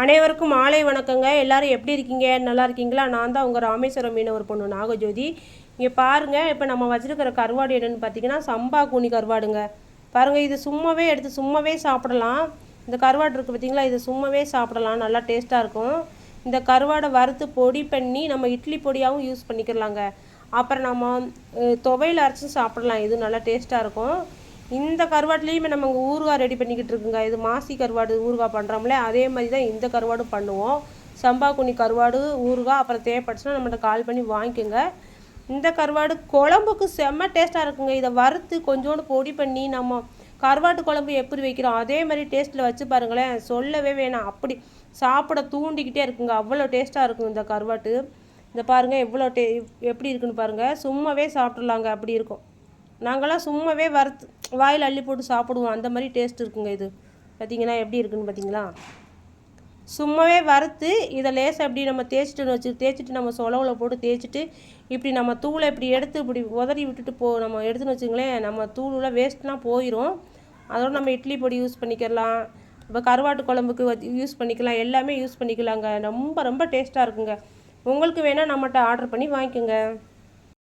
அனைவருக்கும் மாலை வணக்கங்க. எல்லாரும் எப்படி இருக்கீங்க? நல்லா இருக்கீங்களா? நான் தான் உங்கள் ராமேஸ்வரம் மீனவர் பொண்ணு நாகஜோதி. இங்கே பாருங்கள் இப்போ நம்ம வச்சுருக்கிற கருவாடு என்னென்னு பார்த்தீங்கன்னா சம்பா கூனி கருவாடுங்க. பாருங்கள் இது சும்மாவே எடுத்து சும்மாவே சாப்பிடலாம். இந்த கருவாடு இருக்குது பார்த்தீங்களா இது சும்மாவே சாப்பிடலாம். நல்லா டேஸ்ட்டாக இருக்கும். இந்த கருவாடை வறுத்து பொடி பண்ணி நம்ம இட்லி பொடியாகவும் யூஸ் பண்ணிக்கிறலாங்க அப்புறம் நம்ம துவையில் அரைச்சி சாப்பிடலாம். இது நல்லா டேஸ்ட்டாக இருக்கும். இந்த கருவாட்டுலேயுமே நம்ம இங்கே ஊறுகாய் ரெடி பண்ணிக்கிட்டு இருக்குங்க. இது மாசி கருவாடு ஊறுகாய் பண்ணுறோம்ல அதே மாதிரி தான் இந்த கருவாடும் பண்ணுவோம். சம்பா குனி கருவாடு ஊறுகாய் அப்புறம் தேவைப்பட்டுச்சுன்னா நம்மகிட்ட கால் பண்ணி வாங்கிக்கோங்க. இந்த கருவாடு குழம்புக்கு செம்ம டேஸ்ட்டாக இருக்குங்க. இதை வறுத்து கொஞ்சோண்டு பொடி பண்ணி நம்ம கருவாட்டு குழம்பு எப்படி வைக்கிறோம் அதே மாதிரி டேஸ்ட்டில் வச்சு பாருங்களேன். சொல்லவே வேணாம். அப்படி சாப்பிட தூண்டிக்கிட்டே இருக்குங்க. அவ்வளோ டேஸ்ட்டாக இருக்கும் இந்த கருவாட்டு. இந்த பாருங்கள் எவ்வளோ டே எப்படி இருக்குன்னு பாருங்கள் சும்மாவே சாப்பிட்றலாங்க அப்படி இருக்கும். நாங்களாம் சும்மாவே வறுத்து வாயில் அள்ளி போட்டு சாப்பிடுவோம். அந்த மாதிரி டேஸ்ட் இருக்குங்க இது. பார்த்தீங்கன்னா எப்படி இருக்குன்னு பார்த்தீங்களா சும்மாவே வறுத்து இதை லேசாக அப்படி நம்ம தேய்ச்சிட்டு வச்சு தேய்ச்சிட்டு நம்ம சொலவில் போட்டு தேய்ச்சிட்டு இப்படி நம்ம தூளை இப்படி எடுத்து இப்படி உதறி விட்டுட்டு போ நம்ம எடுத்துன்னு வச்சுங்களேன் நம்ம தூளெலாம் வேஸ்ட்லாம் போயிடும் அதோட நம்ம இட்லி பொடி யூஸ் பண்ணிக்கலாம். இப்போ கருவாட்டு குழம்புக்கு யூஸ் பண்ணிக்கலாம். எல்லாமே யூஸ் பண்ணிக்கலாங்க. ரொம்ப ரொம்ப டேஸ்ட்டாக இருக்குங்க. உங்களுக்கு வேணால் நம்மகிட்ட ஆர்டர் பண்ணி வாங்கிக்கோங்க.